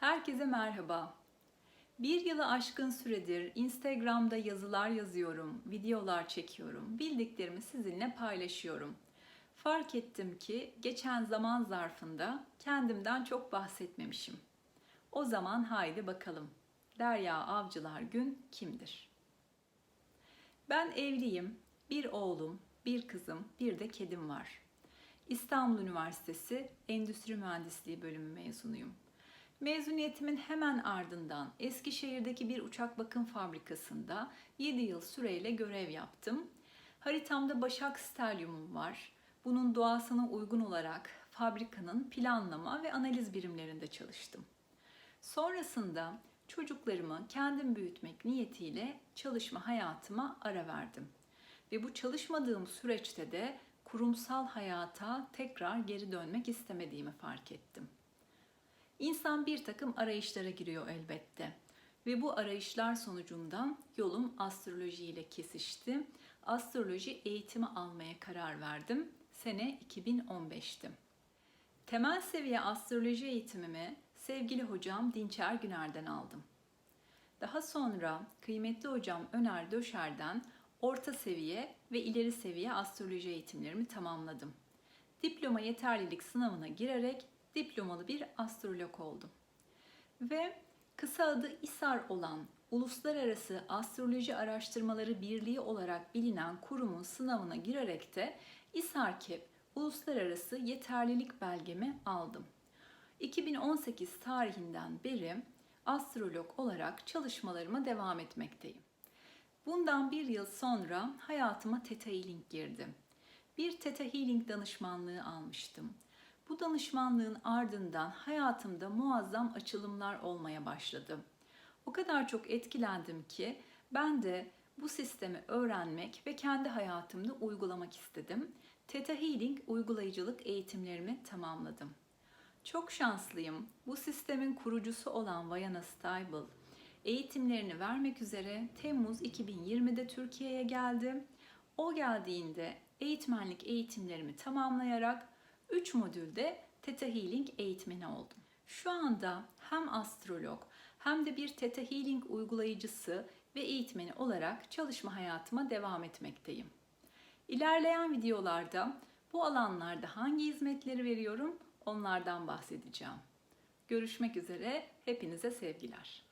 Herkese merhaba. Bir yılı aşkın süredir Instagram'da yazılar yazıyorum, videolar çekiyorum, bildiklerimi sizinle paylaşıyorum. Fark ettim ki geçen zaman zarfında kendimden çok bahsetmemişim. O zaman haydi bakalım. Derya Avcılar Gün kimdir? Ben evliyim. Bir oğlum, bir kızım, bir de kedim var. İstanbul Üniversitesi Endüstri Mühendisliği bölümü mezunuyum. Mezuniyetimin hemen ardından Eskişehir'deki bir uçak bakım fabrikasında 7 yıl süreyle görev yaptım. Haritamda Başak Stelyumum var. Bunun doğasına uygun olarak fabrikanın planlama ve analiz birimlerinde çalıştım. Sonrasında çocuklarımı kendim büyütmek niyetiyle çalışma hayatıma ara verdim. Ve bu çalışmadığım süreçte de kurumsal hayata tekrar geri dönmek istemediğimi fark ettim. İnsan bir takım arayışlara giriyor elbette. Ve bu arayışlar sonucunda yolum astroloji ile kesişti. Astroloji eğitimi almaya karar verdim. Sene 2015'ti. Temel seviye astroloji eğitimimi sevgili hocam Dinçer Güner'den aldım. Daha sonra kıymetli hocam Öner Döşer'den orta seviye ve ileri seviye astroloji eğitimlerimi tamamladım. Diploma yeterlilik sınavına girerek diplomalı bir astrolog oldum. Ve kısa adı İSAR olan Uluslararası Astroloji Araştırmaları Birliği olarak bilinen kurumun sınavına girerek de İSARKEP Uluslararası Yeterlilik belgemi aldım. 2018 tarihinden beri astrolog olarak çalışmalarıma devam etmekteyim. Bundan bir yıl sonra hayatıma Theta Healing girdi. Bir Theta Healing danışmanlığı almıştım. Bu danışmanlığın ardından hayatımda muazzam açılımlar olmaya başladı. O kadar çok etkilendim ki ben de bu sistemi öğrenmek ve kendi hayatımda uygulamak istedim. Theta Healing uygulayıcılık eğitimlerimi tamamladım. Çok şanslıyım. Bu sistemin kurucusu olan Vayana Stable eğitimlerini vermek üzere Temmuz 2020'de Türkiye'ye geldi. O geldiğinde eğitmenlik eğitimlerimi tamamlayarak 3 modülde Theta Healing eğitmeni oldum. Şu anda hem astrolog hem de bir Theta Healing uygulayıcısı ve eğitmeni olarak çalışma hayatıma devam etmekteyim. İlerleyen videolarda bu alanlarda hangi hizmetleri veriyorum onlardan bahsedeceğim. Görüşmek üzere, hepinize sevgiler.